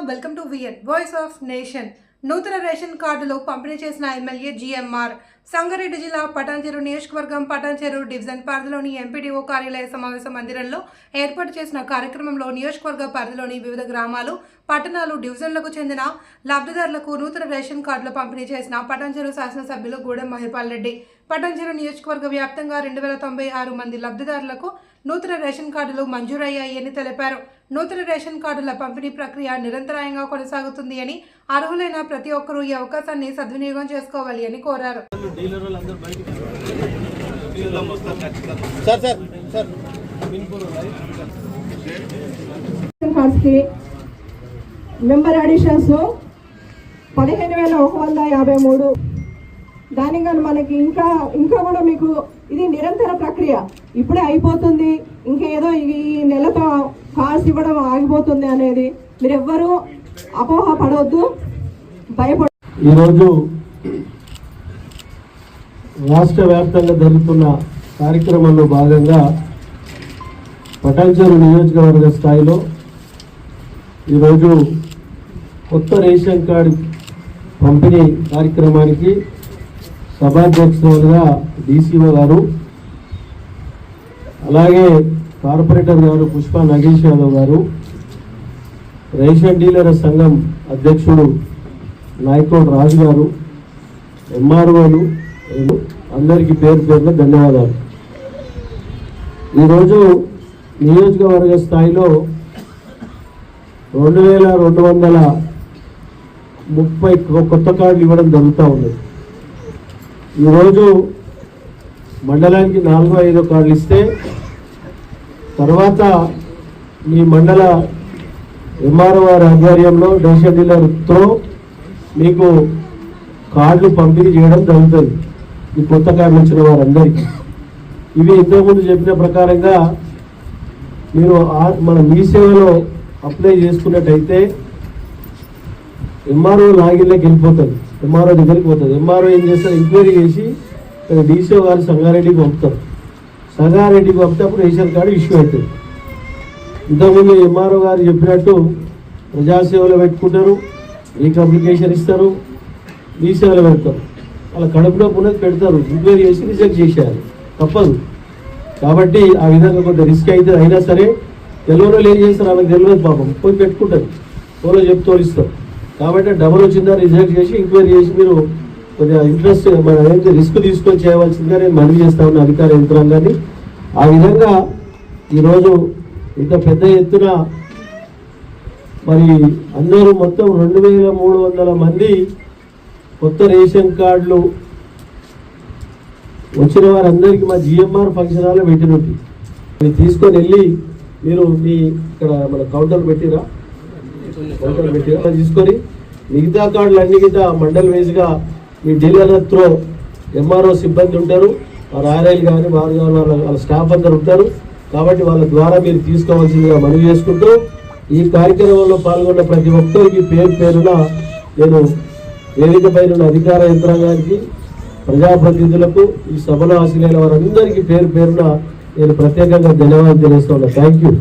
Welcome to VN voice of nation నూతన ration కార్డులు పంపిణీ చేసిన ఎమ్మెల్యే జిఎంఆర్. సంగారెడ్డి జిల్లా పటాన్చెరు నియోజకవర్గం పటాన్చెరు డివిజన్ పరిధిలోని ఎంపీడీఓ కార్యాలయ సమావేశ మందిరంలో ఏర్పాటు చేసిన కార్యక్రమంలో నియోజకవర్గ పరిధిలోని వివిధ గ్రామాలు పట్టణాలు డివిజన్లకు చెందిన లబ్ధిదారులకు నూతన రేషన్ కార్డులు పంపిణీ చేసిన పటాన్చెరు శాసనసభ్యులు గూడెం మహిపాల్ రెడ్డి. పటాన్చెరు నియోజకవర్గ వ్యాప్తంగా రెండు వేల తొంభై ఆరు మంది లబ్ధిదారులకు నూతన రేషన్ కార్డులు మంజూరయ్యాయని తెలిపారు. నూతన రేషన్ కార్డుల పంపిణీ ప్రక్రియ నిరంతరాయంగా కొనసాగుతుంది అని అర్హులైన ప్రతి ఒక్కరూ ఈ అవకాశాన్ని సద్వినియోగం చేసుకోవాలి అని కోరారు. మెంబర్ అడిషన్స్ పదిహేను వేల ఒక వంద యాభై మూడు. దానికి కానీ మనకి ఇంకా ఇంకా కూడా మీకు ఇది నిరంతర ప్రక్రియ. ఇప్పుడే అయిపోతుంది. ఇంకేదో ఈ నెలతో కార్డ్స్ ఇవ్వడం ఆగిపోతుంది అనేది మీరు ఎవ్వరూ అపోహ పడవద్దు భయపడ ఈరోజు రాష్ట్ర వ్యాప్తంగా జరుగుతున్న కార్యక్రమంలో భాగంగా పటాన్చెరు నియోజకవర్గ స్థాయిలో ఈరోజు కొత్త రేషన్ కార్డు పంపిణీ కార్యక్రమానికి సభాధ్యక్షులుగా డీసీఓ గారు అలాగే కార్పొరేటర్ గారు పుష్ప నగేష్ యాదవ్ గారు రేషన్ డీలర్ సంఘం అధ్యక్షుడు నాయకోడ్ రాజు గారు ఎంఆర్ఓలు అందరికీ పేరు పేరున ధన్యవాదాలు. ఈరోజు నియోజకవర్గ స్థాయిలో రెండు వేల రెండు వందల ముప్పై కొత్త కార్డులు ఇవ్వడం జరుగుతూ ఉంది ఈరోజు మండలానికి నాలుగో ఐదో కార్డులు ఇస్తే తర్వాత మీ మండల ఎంఆర్ఓ వారి ఆధ్వర్యంలో రేషన్ డీలర్తో మీకు కార్డులు పంపిణీ చేయడం జరుగుతుంది. ఈ కొత్త కార్డులు వచ్చిన వారందరికీ. ఇవి ఇంతకుముందు చెప్పిన ప్రకారంగా మీరు ఆ- మన మీ సేవలో అప్లై చేసుకున్నట్టయితే ఎంఆర్ఓ లాగిన్లోకి వెళ్ళిపోతుంది. ఎంఆర్ఓ దగ్గరికి పోతుంది. ఎంఆర్ఓ ఏం చేస్తారు? ఎంక్వైరీ చేసి డీసీఓ గారు సంగారెడ్డికి పంపుతారు. సంగారెడ్డికి పంపితే అప్పుడు రేషన్ కార్డు ఇష్యూ అవుతుంది. ఇంతకుముందు ఎంఆర్ఓ గారు చెప్పినట్టు ప్రజాసేవలో పెట్టుకుంటారు మీకు ఇస్తారు మీ పెడతారు. వాళ్ళ కడుపులో ఉన్నది పెడతారు. ఎంక్వైరీ చేసి రిజెక్ట్ చేసేయాలి. తప్పదు. కాబట్టి ఆ విధంగా కొంత రిస్క్ అయితే అయినా సరే తెలుగులో ఏం చేస్తారు? ఆమెకు తెలియదు పాపం. పోయి పెట్టుకుంటారు. ఫోన్లో చెప్తూ తోలిస్తారు. కాబట్టి డబుల్ వచ్చిందా రిజెక్ట్ చేసి ఎంక్వైరీ చేసి మీరు కొద్దిగా ఇంట్రెస్ట్ మన ఏంటి రిస్క్ తీసుకొని చేయవలసిందిగా నేను మనవి చేస్తా ఉన్న అధికార యంత్రాంగాన్ని. ఆ విధంగా ఈరోజు ఇంత పెద్ద ఎత్తున మరి అందరూ మొత్తం రెండు వేల మూడు వందల మంది కొత్త రేషన్ కార్డులు వచ్చిన వారందరికీ మా జిఎంఆర్ ఫంక్షన్ హాల్లో పెట్టినట్టు. తీసుకొని వెళ్ళి మీరు మీ ఇక్కడ మన కౌంటర్ పెట్టిరా? తీసుకొని మిగతా కార్డులు అన్ని గిట్ట మండల్ వైజ్గా మీ డీలర్ల త్రో ఎంఆర్ఓ సిబ్బంది ఉంటారు. వారు ఆర్ఐలు కానీ వారు కానీ వాళ్ళ వాళ్ళ స్టాఫ్ అందరు ఉంటారు. కాబట్టి వాళ్ళ ద్వారా మీరు తీసుకోవాల్సిందిగా మనవి చేసుకుంటూ ఈ కార్యక్రమంలో పాల్గొన్న ప్రతి ఒక్కరికి పేరు పేరున నేను వేదిక పైన ఉన్న అధికార యంత్రాంగానికి ప్రజాప్రతినిధులకు ఈ సభలో ఆశలైన వారందరికీ పేరు పేరున నేను ప్రత్యేకంగా ధన్యవాదాలు తెలియజేస్తున్నా థ్యాంక్ యూ